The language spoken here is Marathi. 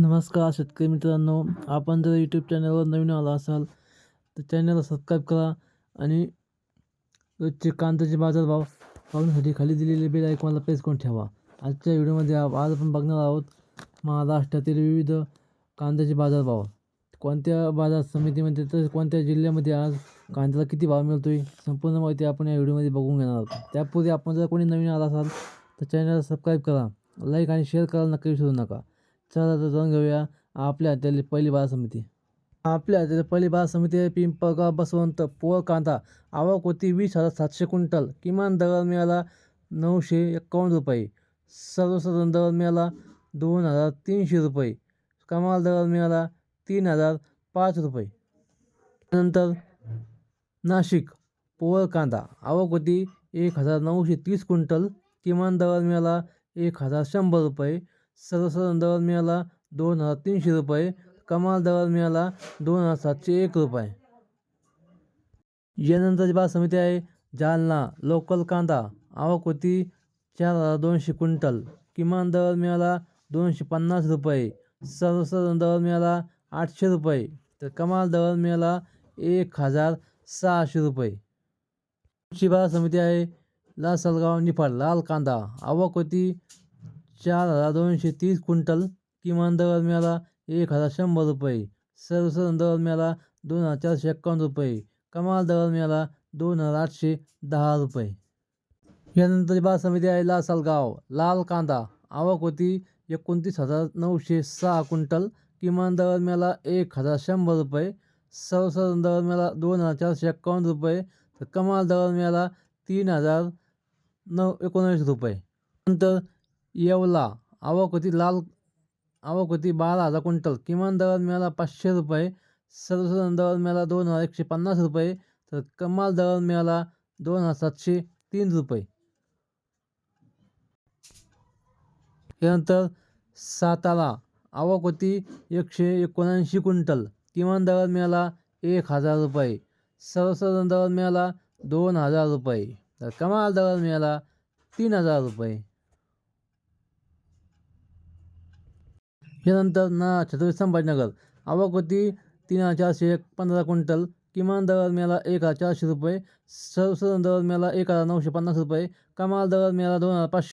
नमस्कार शेतकरी मित्रांनो आपण जर यूट्यूब चॅनलवर नवीन आला असाल तर चॅनलला सबस्क्राईब करा आणि रोजचे कांद्याचे बाजारभाव पाहण्यासाठी खाली दिलेले बेल आयकॉनला प्रेस करून ठेवा. आजच्या व्हिडिओमध्ये आज आपण बघणार आहोत महाराष्ट्रातील विविध कांद्याचे बाजारभाव कोणत्या बाजार समितीमध्ये तर कोणत्या जिल्ह्यामध्ये आज कांद्याला किती भाव मिळतो आहे संपूर्ण माहिती आपण या व्हिडिओमध्ये बघून घेणार आहोत. त्यापूर्वी आपण जर कोणी नवीन आला असाल तर चॅनलला सबस्क्राईब करा लाईक आणि शेअर करायला नक्की विसरू नका. चला तर जाऊन घेऊया आपल्या हातातली पहिली बाजार समिती. आपल्या हातातली पहिली बाजार समिती आहे पिंपळगाव बसवंत पोळ कांदा आवक होती वीस हजार सातशे क्विंटल. किमान दर मिळाला नऊशे एकावन्न रुपये. सर्वसाधारण दर मिळाला दोन हजार तीनशे रुपये. कमाल दर मिळाला तीन हजार पाच रुपये. नंतर नाशिक पोळ कांदा आवक होती एक हजार नऊशे तीस क्विंटल. किमान दर मिळाला एक हजार शंभर रुपये. सर्वसाधारण दर मिळाला दोन हजार तीनशे रुपये कमाल दर मिळाला दोन हजार सातशे एक रुपये. यानंतरची बाजार समिती आहे जालना लोकल कांदा आवक होती चार हजार दोनशे क्विंटल. किमान दर मिळाला दोनशे पन्नास रुपये सर्वसाधारण दर मिळाला आठशे रुपये तर कमाल दर मिळाला एक हजार सहाशे रुपये. पुढची बाजार समिती आहे लासलगाव निफाड लाल कांदा आवक होती चार हजार दोनशे तीस क्विंटल किमान दर मिळाला एक हजार शंभर रुपये. सर्वसाधारण दर मिळाला दोन हजार चारशे एक्कावन्न रुपये. कमाल दर मिळाला दोन हजार आठशे दहा रुपये. यानंतर बाजार समिती आहे लासलगाव लाल कांदा. आवक होती एकोणतीस हजार नऊशे सहा क्विंटल. किमान दर मिळाला एक हजार शंभर रुपये. सर्वसाधारण दर मिळाला दोन हजार चारशे एक्कावन्न रुपये. तर कमाल दर मिळाला तीन हजार नऊ एकोणवीस रुपये. नंतर येवला. आवक होती लाल आवक होती बारा हजार क्विंटल. किमान दरात मिळाला पाचशे रुपये. सर्वसाधारण दर मिळाला दोन हजार एकशे पन्नास रुपये. तर कमाल दरात मिळाला दोन हजार सातशे तीन रुपये. यानंतर सातारा आवक होती एकशे एकोणऐंशी क्विंटल. किमान दरात मिळाला एक हजार रुपये. सर्वसाधारण दर मिळाला दोन हजार रुपये. तर कमाल दरात मिळाला तीन हजार रुपये. यानंतर ना छत्रपती संभाजीनगर. आवक होती तीन हजार चारशे एक पंधरा क्विंटल. किमान दर मिळाला एक हजार चारशे रुपये. सर्वसाधारण दर मिळाला एक हजार नऊशे पन्नास रुपये. कमाल दर मिळाला दोन हजार पाचशे